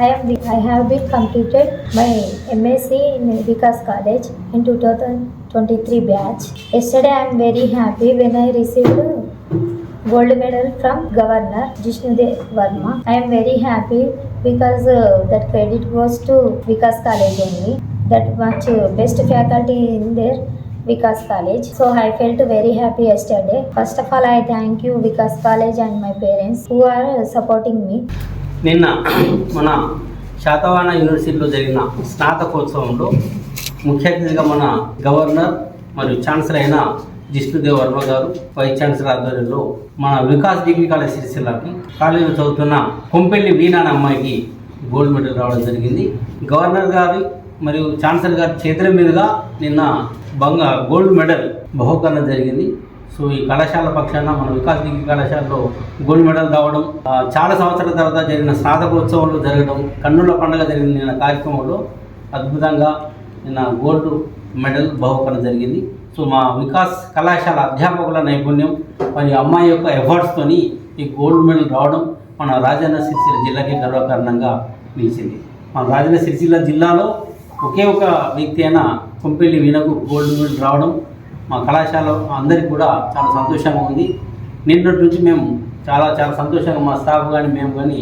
I have been completed my MSc in Vikas College in 2023 batch. Yesterday I am very happy when I received gold medal from Governor Jishnudev Verma. I am very happy because uh, that credit goes to Vikas College only. That much uh, best faculty in there. Vikas College. So I felt very happy yesterday. First of all, I thank you Vikas College and my parents who are uh, supporting me. నిన్న మన శాతవాన యూనివర్సిటీలో జరిగిన స్నాతకోత్సవంలో ముఖ్య అతిథిగా మన governor మరియు chancellor అయిన జిష్ణుదేవ్ వర్మ గారు వైస్ ఛాన్సలర్ ఆధ్వర్యంలో మన వికాస్ డిగ్రీ కాలేజ్ సిరిసిల్లకి కాలేజీలో చదువుతున్న కొంపెల్లి వీణా అనే అమ్మాయికి గోల్డ్ మెడల్ రావడం జరిగింది. గవర్నర్ గారి మరియు ఛాన్సలర్ గారి చేతుల మీదుగా నిన్న బంగా గోల్డ్ మెడల్ బహుకరణ జరిగింది. సో ఈ కళాశాల పక్షాన మన వికాస్ డిగ్రీ కళాశాలలో గోల్డ్ మెడల్ రావడం చాలా సంవత్సరాల తర్వాత జరిగిన స్నాతకోత్సవంలో జరగడం కన్నుల పండుగ జరిగిన నిన్న కార్యక్రమంలో అద్భుతంగా నిన్న గోల్డ్ మెడల్ బహుకరణ జరిగింది. సో మా వికాస్ కళాశాల అధ్యాపకుల నైపుణ్యం మరియు అమ్మాయి యొక్క ఎఫర్ట్స్తోని ఈ గోల్డ్ మెడల్ రావడం మన రాజన్న సిరిసిల్ల జిల్లాకి గర్వకారణంగా నిలిచింది. మన రాజన్న సిరిసిల్ల జిల్లాలో ఒకే ఒక వ్యక్తి అయిన కొంపెల్లి వీణకు గోల్డ్ మెడల్ రావడం మా కళాశాల అందరికీ కూడా చాలా సంతోషంగా ఉంది. నిన్నటి నుంచి మేము చాలా చాలా సంతోషంగా మా స్టాఫ్ కానీ మేము కానీ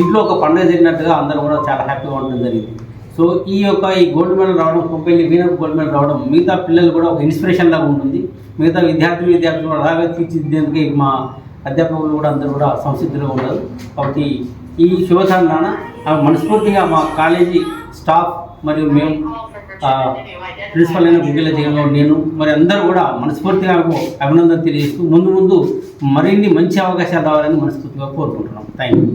ఇంట్లో ఒక పండుగ జరిగినట్టుగా అందరం కూడా చాలా హ్యాపీగా ఉండడం జరిగింది. సో ఈ యొక్క ఈ గోల్డ్ మెడల్ రావడం కొంపెల్లి వీణకు గోల్డ్ మెడల్ రావడం మిగతా పిల్లలు కూడా ఒక ఇన్స్పిరేషన్ లాగా ఉంటుంది. మిగతా విద్యార్థులు విద్యార్థులు కూడా అలాగే తీర్చిదిద్దేందుకు మా అధ్యాపకులు కూడా అందరూ కూడా సంసిద్ధులుగా ఉన్నారు. కాబట్టి ఈ శుభతరుణాన మనస్ఫూర్తిగా మా కాలేజీ స్టాఫ్ మరియు మేము ప్రిన్సిపల్ అయిన గుగ్గిల జగన్లో నేను మరి అందరూ కూడా మనస్ఫూర్తిగా అభినందన తెలియజేస్తూ ముందు ముందు మరిన్ని మంచి అవకాశాలు రావాలని మనస్ఫూర్తిగా కోరుకుంటున్నాం. Thank you